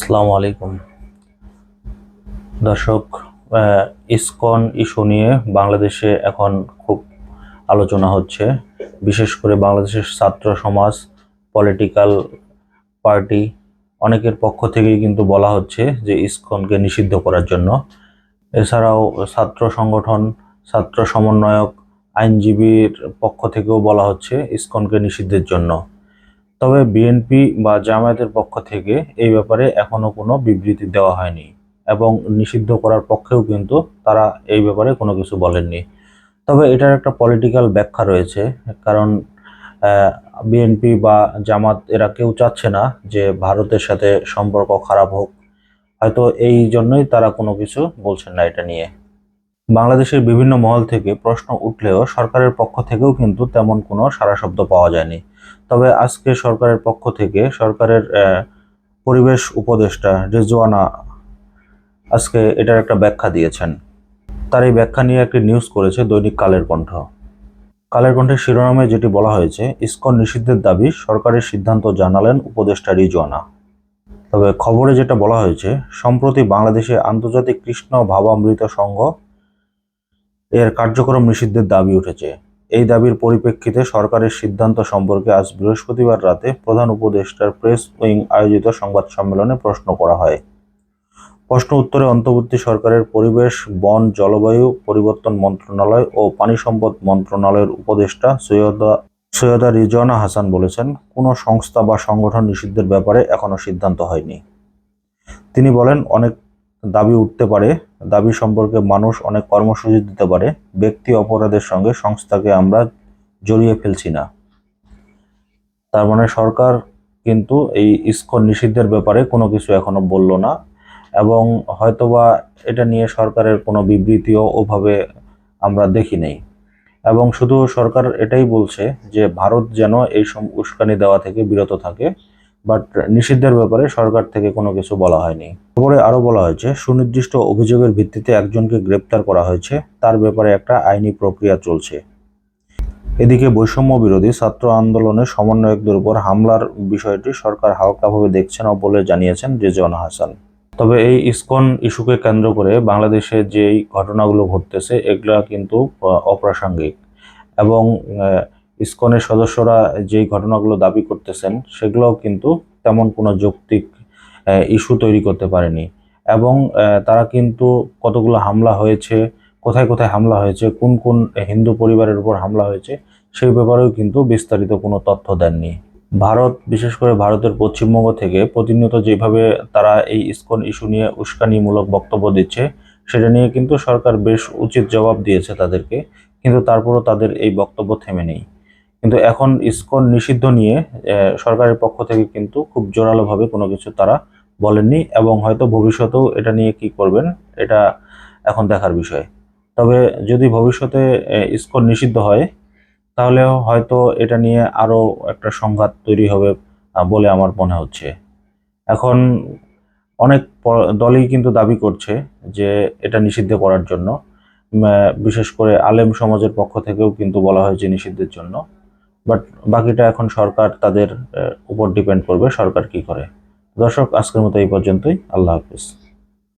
আসসালামু আলাইকুম। দর্শক ইসকন ইস্যু নিয়ে বাংলাদেশে এখন খুব আলোচনা হচ্ছে। বিশেষ করে বাংলাদেশের ছাত্র সমাজ পলিটিক্যাল পার্টি অনেকের পক্ষ থেকেই কিন্তু বলা হচ্ছে যে ইসকনকে নিষিদ্ধ করার জন্য। এছাড়াও ছাত্র সংগঠন, ছাত্র সমন্বয়ক, আইনজীবীর পক্ষ থেকেও বলা হচ্ছে ইসকনকে নিষিদ্ধের জন্য। তবে বিএনপি বা জামায়াতের পক্ষ থেকে এই ব্যাপারে এখনও কোনো বিবৃতি দেওয়া হয়নি এবং নিষিদ্ধ করার পক্ষেও কিন্তু তারা এই ব্যাপারে কোনো কিছু বলেননি। তবে এটার একটা পলিটিক্যাল ব্যাখ্যা রয়েছে, কারণ বিএনপি বা জামাত এরা কেউ চাচ্ছে না যে ভারতের সাথে সম্পর্ক খারাপ হোক। হয়তো এই জন্যই তারা কোনো কিছু বলছেন না এটা নিয়ে। বাংলাদেশের বিভিন্ন মহল থেকে প্রশ্ন উঠলেও সরকারের পক্ষ থেকেও কিন্তু তেমন কোনো সারা শব্দ পাওয়া যায়নি। তবে আজকে সরকারের পক্ষ থেকে সরকারের পরিবেশ উপদেষ্টা রেজওয়ানা আজকে এটার একটা ব্যাখ্যা দিয়েছেন। তার এই ব্যাখ্যা নিয়ে একটি নিউজ করেছে দৈনিক কালের কণ্ঠ। কালের কণ্ঠের শিরোনামে যেটি বলা হয়েছে, ইস্কন নিষিদ্ধের দাবি সরকারের সিদ্ধান্ত জানালেন উপদেষ্টা রিজওয়ানা। তবে খবরে যেটা বলা হয়েছে, সম্প্রতি বাংলাদেশে আন্তর্জাতিক কৃষ্ণ ভাবামৃত সংঘ এর কার্যক্রম নিষিদ্ধের দাবি উঠেছে। এই দাবির পরিপ্রেক্ষিতে সরকারের সিদ্ধান্ত সম্পর্কে আজ বৃহস্পতিবার রাতে প্রধান উপদেষ্টার প্রেস উইং আয়োজিত সংবাদ সম্মেলনে প্রশ্ন করা হয়। প্রশ্ন উত্তরে অন্তর্বর্তী সরকারের পরিবেশ, বন, জলবায়ু, পরিবর্তন মন্ত্রণালয় ও পানি সম্পদ মন্ত্রণালয়ের উপদেষ্টা সৈয়দা সৈয়দা রিজওয়ানা হাসান বলেছেন, কোনো সংস্থা বা সংগঠন নিষিদ্ধের ব্যাপারে এখনও সিদ্ধান্ত হয়নি। তিনি বলেন, অনেক দাবি উঠতে পারে দাবি সম্পর্কে মানুষ অনেক কর্মসূচি দিতে পারে, ব্যক্তি অপরাধের সঙ্গে সংস্থাকে আমরা জড়িয়ে ফেলছি না। তার মানে সরকার কিন্তু এই ইসকন নিষিদ্ধের ব্যাপারে কোনো কিছু এখনও বলল না এবং হয়তোবা এটা নিয়ে সরকারের কোনো বিবৃতিও ওভাবে আমরা দেখি নেই। এবং শুধু সরকার এটাই বলছে যে ভারত যেন এই সব উস্কানি দেওয়া থেকে বিরত থাকে। বাট নিষিদ্ধের ব্যাপারে সরকার থেকে কোনো কিছু বলা হয়নি। খবরে আরও বলা হয়েছে, সুনির্দিষ্ট অভিযোগের ভিত্তিতে একজনকে গ্রেপ্তার করা হয়েছে, তার ব্যাপারে একটা আইনি প্রক্রিয়া চলছে। এদিকে বৈষম্য বিরোধী ছাত্র আন্দোলনের সমন্বয়কদের উপর হামলার বিষয়টি সরকার হালকাভাবে দেখছে না বলে জানিয়েছেন রেজওয়ানা হাসান। তবে এই ইসকন ইস্যুকে কেন্দ্র করে বাংলাদেশে যেই ঘটনাগুলো ঘটতেছে, এগুলা কিন্তু অপ্রাসঙ্গিক এবং ইসকনের সদস্যরা যেই ঘটনাগুলো দাবি করতেছেন, সেগুলোও কিন্তু তেমন কোনো যৌক্তিক ইস্যু তৈরি করতে পারেনি। এবং তারা কিন্তু কতগুলো হামলা হয়েছে, কোথায় কোথায় হামলা হয়েছে, কোন কোন হিন্দু পরিবারের উপর হামলা হয়েছে, সেই ব্যাপারেও কিন্তু বিস্তারিত কোনো তথ্য দেননি। ভারত, বিশেষ করে ভারতের পশ্চিমবঙ্গ থেকে প্রতিনিয়ত যেভাবে তারা এই ইসকন ইস্যু নিয়ে উস্কানিমূলক বক্তব্য দিচ্ছে, সেটা নিয়ে কিন্তু সরকার বেশ উচিত জবাব দিয়েছে তাদেরকে, কিন্তু তারপরও তাদের এই বক্তব্য থেমে নেই। কিন্তু এখন ইসকন নিষিদ্ধ নিয়ে সরকারের পক্ষ থেকে কিন্তু খুব জোরালোভাবে কোনো কিছু তারা বলেননি এবং হয়তো ভবিষ্যতেও এটা নিয়ে কি করবেন, এটা এখন দেখার বিষয়। তবে যদি ভবিষ্যতে ইসকন নিষিদ্ধ হয় তাহলে হয়তো এটা নিয়ে আরও একটা সংঘাত তৈরি হবে বলে আমার মনে হচ্ছে। এখন অনেক দলই কিন্তু দাবি করছে যে এটা নিষিদ্ধ করার জন্য। বিশেষ করে আলেম সমাজের পক্ষ থেকেও কিন্তু বলা হয়েছে নিষিদ্ধের জন্য। বাট বাকিটা এখন সরকার তাদের উপর ডিপেন্ড করবে সরকার কি করে। দর্শক, আজকের মতো এই পর্যন্তই। আল্লাহ হাফিজ।